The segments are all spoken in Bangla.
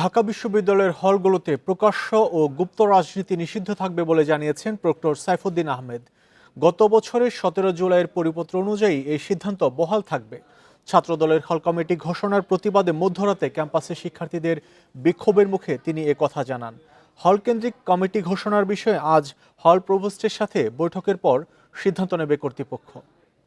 ঢাকা বিশ্ববিদ্যালয়ের হলগুলোতে প্রকাশ্য ও গুপ্ত রাজনীতি নিষিদ্ধ থাকবে বলে জানিয়েছেন প্রক্টর সাইফুদ্দিন আহমেদ। গত বছরের সতেরো জুলাইয়ের পরিপত্র অনুযায়ী এই সিদ্ধান্ত বহাল থাকবে। ছাত্রদলের হল কমিটি ঘোষণার প্রতিবাদে মধ্যরাতে ক্যাম্পাসে শিক্ষার্থীদের বিক্ষোভের মুখে তিনি কথা জানান। হল কেন্দ্রিক কমিটি ঘোষণার বিষয়ে আজ হল প্রভোস্টের সাথে বৈঠকের পর সিদ্ধান্ত নেবে কর্তৃপক্ষ।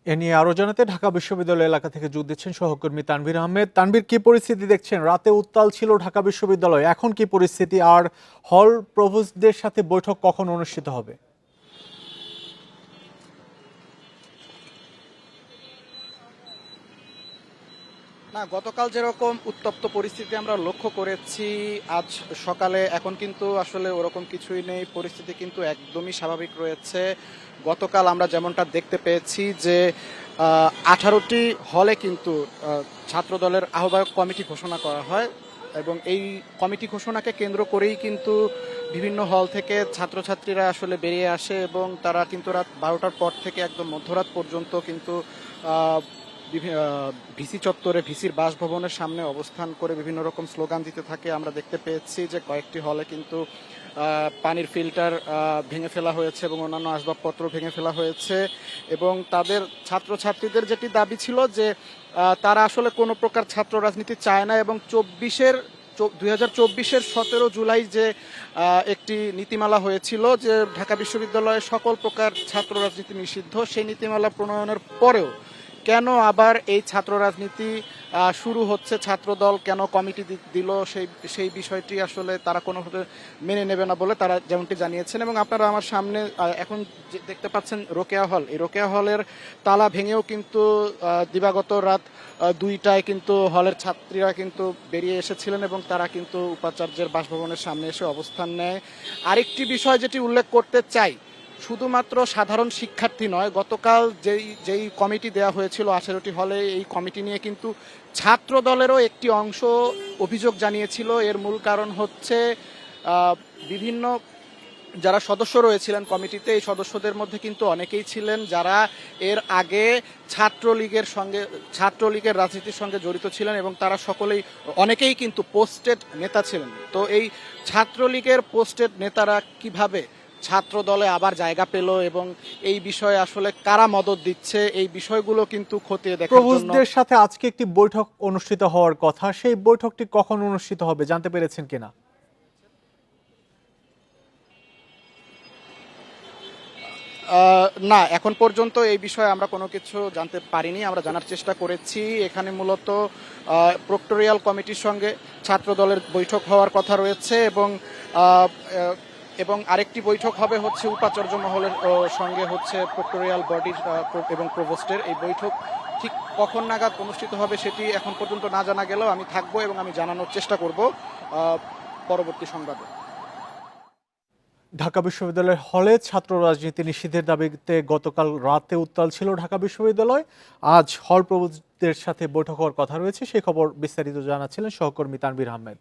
এ নিয়ে আরও জানাতে ঢাকা বিশ্ববিদ্যালয় এলাকা থেকে যোগ দিচ্ছেন সহকর্মী তানভীর আহমেদ। তানভীর, কি পরিস্থিতি দেখছেন? রাতে উত্তাল ছিল ঢাকা বিশ্ববিদ্যালয়। এখন কি পরিস্থিতি? আর হল প্রভোস্টদের সাথে বৈঠক কখন অনুষ্ঠিত হবে? না, গতকাল যেরকম উত্তপ্ত পরিস্থিতি আমরা লক্ষ্য করেছি, আজ সকালে এখন কিন্তু আসলে ওরকম কিছুই নেই, পরিস্থিতি কিন্তু একদমই স্বাভাবিক রয়েছে। গতকাল আমরা যেমনটা দেখতে পেয়েছি যে আঠারোটি হলে কিন্তু ছাত্রদলের আহ্বায়ক কমিটি ঘোষণা করা হয় এবং এই কমিটি ঘোষণাকে কেন্দ্র করেই কিন্তু বিভিন্ন হল থেকে ছাত্রছাত্রীরা আসলে বেরিয়ে আসে এবং তারা কিন্তু রাত বারোটার পর থেকে একদম মধ্যরাত পর্যন্ত কিন্তু ভিসি চত্বরে, ভিসির বাসভবনের সামনে অবস্থান করে বিভিন্ন রকম স্লোগান দিতে থাকে। আমরা দেখতে পেয়েছি যে কয়েকটি হলে কিন্তু পানির ফিল্টার ভেঙে ফেলা হয়েছে এবং অন্যান্য আসবাবপত্র ভেঙে ফেলা হয়েছে এবং তাদের ছাত্রছাত্রীদের যেটি দাবি ছিল যে তারা আসলে কোনো প্রকার ছাত্র রাজনীতি চায় না এবং চব্বিশের দুই হাজার চব্বিশের সতেরো জুলাই যে একটি নীতিমালা হয়েছিল যে ঢাকা বিশ্ববিদ্যালয়ে সকল প্রকার ছাত্র রাজনীতি নিষিদ্ধ, সেই নীতিমালা প্রণয়নের পরেও কেন আবার এই ছাত্র রাজনীতি শুরু হচ্ছে? ছাত্রদল কেন কমিটি দিল? সেই সেই বিষয়টি আসলে তারা কোনোভাবে মেনে নেবে না বলে তারা যেমনটি জানিয়েছেন। এবং আপনারা আমার সামনে এখন দেখতে পাচ্ছেন রোকেয়া হল। এই রোকেয়া হলের তালা ভেঙেও কিন্তু দিবাগত রাত দুইটায় কিন্তু হলের ছাত্রীরা কিন্তু বেরিয়ে এসেছিলেন এবং তারা কিন্তু উপাচার্যের বাসভবনের সামনে এসে অবস্থান নেয়। আরেকটি বিষয় যেটি উল্লেখ করতে চাই শুধুমাত্র সাধারণ শিক্ষার্থী নয়, গতকাল যেই যেই কমিটি দেওয়া হয়েছিল আঠেরোটি হলে এই কমিটি নিয়ে কিন্তু ছাত্র দলেরও একটি অংশ অভিযোগ জানিয়েছিল। এর মূল কারণ হচ্ছে বিভিন্ন যারা সদস্য রয়েছিলেন কমিটিতে, এই সদস্যদের মধ্যে কিন্তু অনেকেই ছিলেন যারা এর আগে ছাত্রলীগের সঙ্গে, ছাত্রলীগের রাজনীতির সঙ্গে জড়িত ছিলেন এবং তারা সকলেই, অনেকেই কিন্তু পোস্টেড নেতা ছিলেন। তো এই ছাত্রলীগের পোস্টেড নেতারা কীভাবে ছাত্র দলে আবার জায়গা পেল এবং এই বিষয়ে আসলে কারা মদত দিচ্ছে এই বিষয়গুলো কিন্তু খতিয়ে দেখার জন্য প্রভোস্টদের সাথে আজকে একটি বৈঠক অনুষ্ঠিত হওয়ার কথা সেই বৈঠকটি কখন অনুষ্ঠিত হবে জানতে পেরেছেন কিনা? আহ, না এখন পর্যন্ত এই বিষয়ে আমরা কোনো কিছু জানতে পারিনি আমরা জানার চেষ্টা করেছি। এখানে মূলত প্রক্টোরিয়াল কমিটির সঙ্গে ছাত্র দলের বৈঠক হওয়ার কথা রয়েছে এবং এবং আরেকটি বৈঠক হবে হচ্ছে উপাচার্য মহলের সঙ্গে হচ্ছে প্রক্টোরিয়াল বডির এবং প্রভোস্টের। এই বৈঠক ঠিক কখন নাগাদ অনুষ্ঠিত হবে সেটি এখন পর্যন্ত না জানা গেলেও আমি থাকব এবং আমি জানানোর চেষ্টা করব পরবর্তী সংবাদে। ঢাকা বিশ্ববিদ্যালয়ের হলে ছাত্র রাজনীতি নিষিদ্ধের দাবিতে গতকাল রাতে উত্তাল ছিল ঢাকা বিশ্ববিদ্যালয়। আজ হল প্রভোস্টদের সাথে বৈঠক হওয়ার কথা রয়েছে, সেই খবর বিস্তারিত জানাচ্ছিলেন সহকর্মী তানভীর আহমেদ।